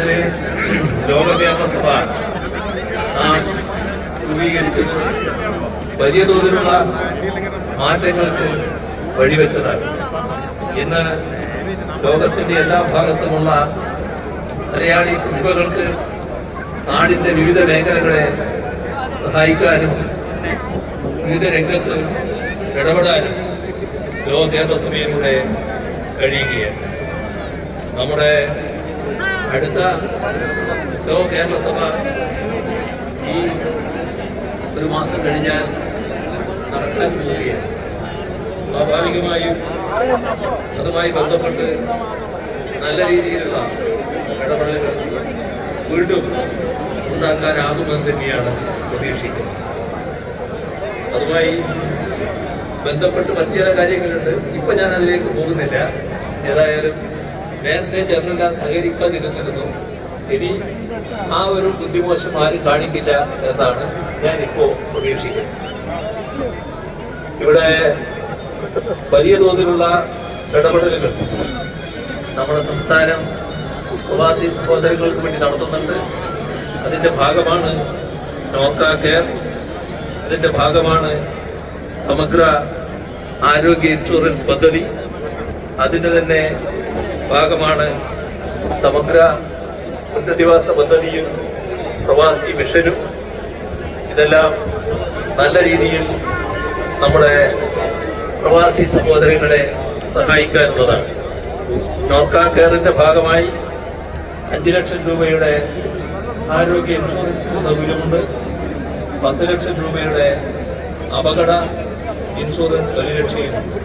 അതിന് ലോകവ്യാപസഭ നാം രൂപീകരിച്ചത് വലിയ തോതിലുള്ള മാറ്റങ്ങൾക്ക് വഴിവെച്ചതാണ്. ഇന്ന് ലോകത്തിന്റെ എല്ലാ ഭാഗത്തുമുള്ള മലയാളി പ്രതിഭകൾക്ക് നാടിന്റെ വിവിധ മേഖലകളെ സഹായിക്കാനും വിവിധ രംഗത്ത് ഇടപെടാനും ലോക സഭയിലൂടെ കഴിയുകയാണ്. നമ്മുടെ അടുത്ത ലോക കേരള സഭ. ഈ ഒരു മാസം കഴിഞ്ഞാൽ നടക്കാൻ പോവുകയാണ്. സ്വാഭാവികമായും അതുമായി ബന്ധപ്പെട്ട് നല്ല രീതിയിലുള്ള ഇടപെടലുകൾ വീണ്ടും ഉണ്ടാക്കാനാകുമെന്ന് തന്നെയാണ് പ്രതീക്ഷിക്കുന്നത്. അതുമായി ബന്ധപ്പെട്ട് മറ്റു ചില കാര്യങ്ങളുണ്ട്. ഇപ്പം ഞാൻ അതിലേക്ക് പോകുന്നില്ല. ഏതായാലും നേരത്തെ ജനറലാൻ സഹകരിക്കാതിരുന്നിരുന്നു ഇനി ആ ഒരു ബുദ്ധിമോശം ആരും കാണിക്കില്ല എന്നാണ് ഞാൻ ഞാനിപ്പോ പ്രതീക്ഷിക്കുന്നത്. ഇവിടെ വലിയ തോതിലുള്ള ഇടപെടലുകൾ നമ്മുടെ സംസ്ഥാനം പ്രവാസി സഹോദരങ്ങൾക്ക് വേണ്ടി നടത്തുന്നുണ്ട്. അതിന്റെ ഭാഗമാണ് നോക്ക കെയർ. അതിന്റെ ഭാഗമാണ് സമഗ്ര ആരോഗ്യ ഇൻഷുറൻസ് പദ്ധതി. അതിന്റെ തന്നെ ഭാഗമാണ് സമഗ്ര പുനരധിവാസ പദ്ധതിയും പ്രവാസി മിഷനും. ഇതെല്ലാം നല്ല രീതിയിൽ നമ്മുടെ പ്രവാസി സഹോദരങ്ങളെ സഹായിക്കാനുള്ളതാണ് നോർക്ക കെയറിന്റെ ഭാഗമായി അഞ്ച് ലക്ഷം രൂപയുടെ ആരോഗ്യ ഇൻഷുറൻസിന് സൗകര്യമുണ്ട്. പത്ത് ലക്ഷം രൂപയുടെ അപകട ഇൻഷുറൻസ് പരിരക്ഷയുമുണ്ട്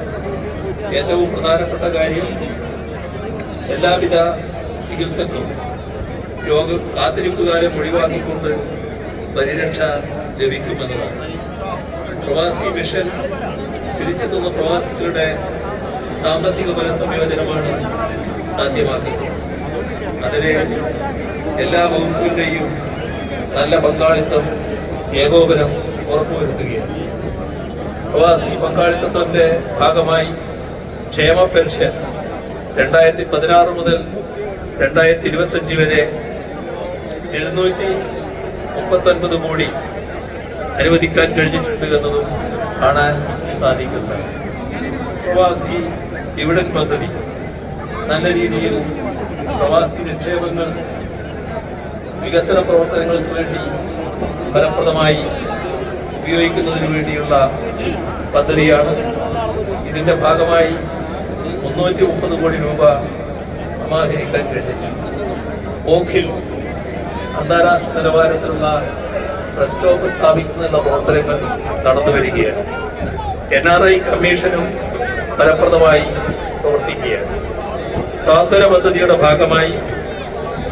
ഏറ്റവും പ്രധാനപ്പെട്ട കാര്യം എല്ലാവിധ ചികിത്സക്കും രോഗ കാത്തിരിപ്പുകാരെ ഒഴിവാക്കിക്കൊണ്ട് പരിരക്ഷ ലഭിക്കുമെന്നതാണ്. പ്രവാസി മിഷൻ തിരിച്ചെത്തുന്ന പ്രവാസികളുടെ സാമ്പത്തിക പരസംയോജനമാണ് സാധ്യമാക്കുന്നത്. അതിന് എല്ലാ വകുപ്പിന്റെയും നല്ല പങ്കാളിത്തം ഏകോപനം ഉറപ്പുവരുത്തുകയാണ്. പ്രവാസി പങ്കാളിത്തത്തിന്റെ ഭാഗമായി ക്ഷേമ പെൻഷൻ രണ്ടായിരത്തി പതിനാറ് മുതൽ രണ്ടായിരത്തി ഇരുപത്തഞ്ച് വരെ എഴുന്നൂറ്റി മുപ്പത്തൊൻപത് കോടി അനുവദിക്കാൻ കഴിഞ്ഞിട്ടുണ്ട് എന്നതും കാണാൻ സാധിക്കുന്നത് പ്രവാസി ഡിവിഡൻ പദ്ധതി നല്ല രീതിയിൽ പ്രവാസി നിക്ഷേപങ്ങൾ വികസന പ്രവർത്തനങ്ങൾക്ക് വേണ്ടി ഫലപ്രദമായി ഉപയോഗിക്കുന്നതിന് വേണ്ടിയുള്ള പദ്ധതിയാണ് ഇതിന്റെ ഭാഗമായി മുന്നൂറ്റി മുപ്പത് കോടി രൂപ സമാഹരിക്കാൻ കഴിഞ്ഞു ഓഖിൽ അന്താരാഷ്ട്ര നിലവാരത്തിലുള്ള പ്രസ് സ്റ്റോപ്പ് സ്ഥാപിക്കുന്നതിനുള്ള പ്രവർത്തനങ്ങൾ നടന്നു വരികയാണ്. എൻ ആർ ഐ കമ്മീഷനും ഫലപ്രദമായി പ്രവർത്തിക്കുകയാണ്. സാന്ത്വന പദ്ധതിയുടെ ഭാഗമായി